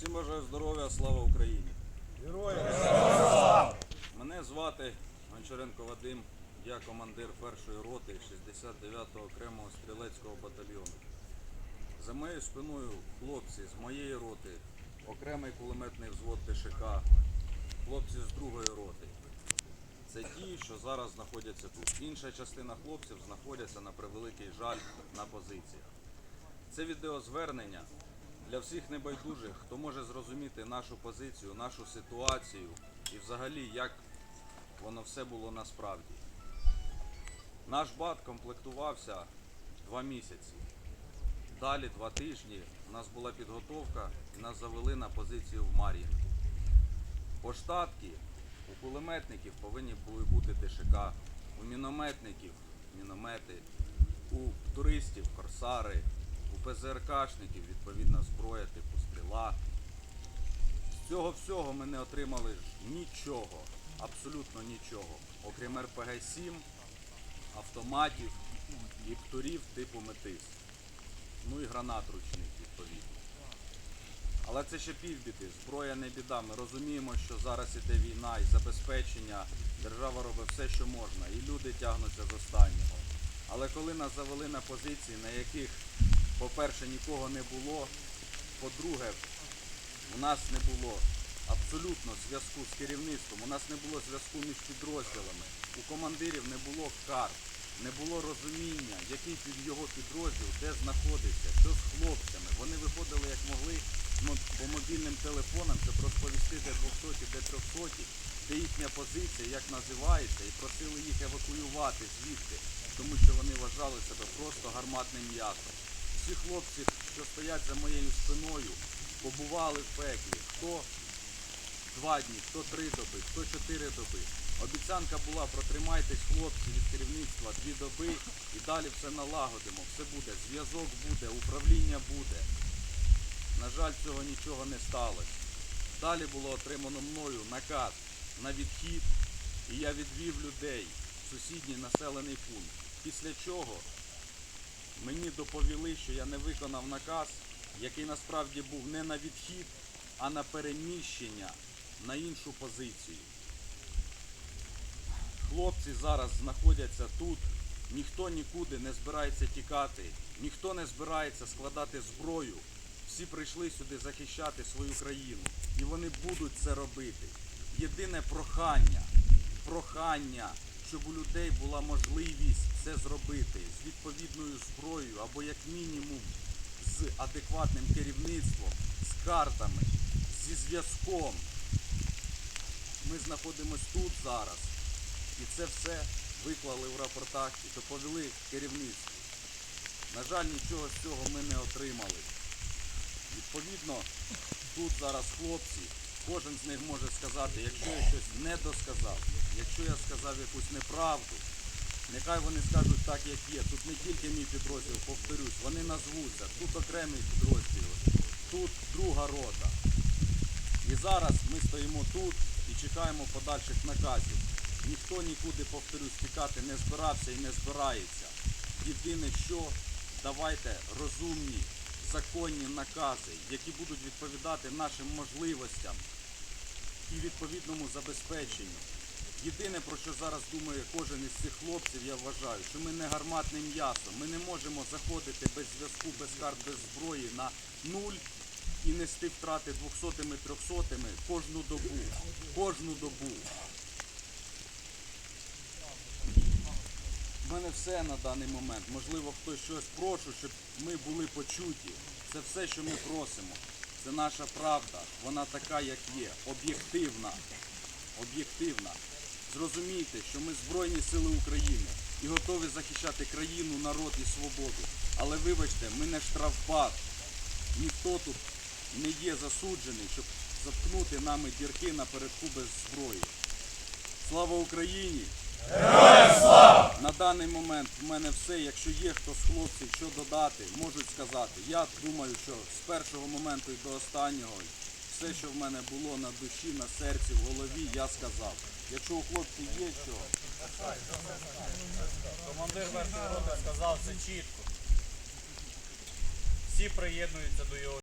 Всім бажаю здоров'я, слава Україні. Героям Мене звати Гончаренко Вадим, я командир першої роти 69-го окремого стрілецького батальйону. За моєю спиною хлопці з моєї роти, окремий кулеметний взвод ТШК, хлопці з другої роти. Це ті, що зараз знаходяться тут. Інша частина хлопців знаходяться на превеликий жаль на позиціях. Це відеозвернення для всіх небайдужих, хто може зрозуміти нашу позицію, нашу ситуацію і взагалі як воно все було насправді. Наш бат комплектувався два місяці. Далі два тижні у нас була підготовка і нас завели на позицію в Мар'їнку. По штатки у кулеметників повинні були бути ТШК, у мінометників міномети, у туристів корсари, ПЗРКшників відповідна зброя типу стріла. З цього всього ми не отримали нічого, абсолютно нічого, окрім РПГ-7, автоматів і птурів типу метис. Ну і гранат ручних відповідно. Але це ще півбіди, зброя не біда. Ми розуміємо, що зараз іде війна і забезпечення. Держава робить все, що можна, і люди тягнуться з останнього. Але коли нас завели на позиції, на яких, по-перше, нікого не було, по-друге, у нас не було абсолютно зв'язку з керівництвом, у нас не було зв'язку між підрозділами, у командирів не було карт, не було розуміння, який його підрозділ, де знаходиться, що з хлопцями. Вони виходили як могли ну, по мобільним телефонам, щоб розповісти, де 200, де 300, де їхня позиція, як називається, і просили їх евакуювати звідти, тому що вони вважали себе просто гарматним м'ясом. Всі хлопці, що стоять за моєю спиною, побували в пеклі. Хто два дні, хто три доби, хто чотири доби. Обіцянка була, протримайтесь, хлопці, від керівництва дві доби і далі все налагодимо, все буде, зв'язок буде, управління буде. На жаль, цього нічого не сталося. Далі було отримано мною наказ на відхід, і я відвів людей в сусідній населений пункт. Після чого мені доповіли, що я не виконав наказ, який насправді був не на відхід, а на переміщення на іншу позицію. Хлопці зараз знаходяться тут, ніхто нікуди не збирається тікати, ніхто не збирається складати зброю. Всі прийшли сюди захищати свою країну, і вони будуть це робити. Єдине прохання, прохання, щоб у людей була можливість це зробити з відповідною зброєю або як мінімум з адекватним керівництвом, з картами, зі зв'язком. Ми знаходимось тут зараз. І це все виклали в рапортах і доповіли керівництву. На жаль, нічого з цього ми не отримали. Відповідно, тут зараз хлопці, кожен з них може сказати, якщо я щось не досказав, якщо я сказав якусь неправду, нехай вони скажуть так, як є. Тут не тільки мій підрозділ, повторюсь, вони назвуться. Тут окремий підрозділ, тут друга рота. І зараз ми стоїмо тут і чекаємо подальших наказів. Ніхто нікуди, повторюсь, тікати не збирався і не збирається. Єдине, що давайте розумні, законні накази, які будуть відповідати нашим можливостям і відповідному забезпеченню. Єдине, про що зараз думає кожен із цих хлопців, я вважаю, що ми не гарматне м'ясо. Ми не можемо заходити без зв'язку, без карт, без зброї на нуль і нести втрати двохсотими, трьохсотими кожну добу. Кожну добу. У мене все на даний момент. Можливо, хтось щось прошу, щоб ми були почуті. Це все, що ми просимо. Це наша правда. Вона така, як є. Об'єктивна. Об'єктивна. Зрозумійте, що ми Збройні Сили України і готові захищати країну, народ і свободу. Але вибачте, ми не штрафбат. Ніхто тут не є засуджений, щоб заткнути нами дірки напередку без зброї. Слава Україні! На даний момент в мене все. Якщо є хто з хлопців, що додати, можуть сказати. Я думаю, що з першого моменту і до останнього все, що в мене було на душі, на серці, в голові, я сказав. Якщо у хлопців є що, Командир першої роти сказав це чітко. Всі приєднуються до його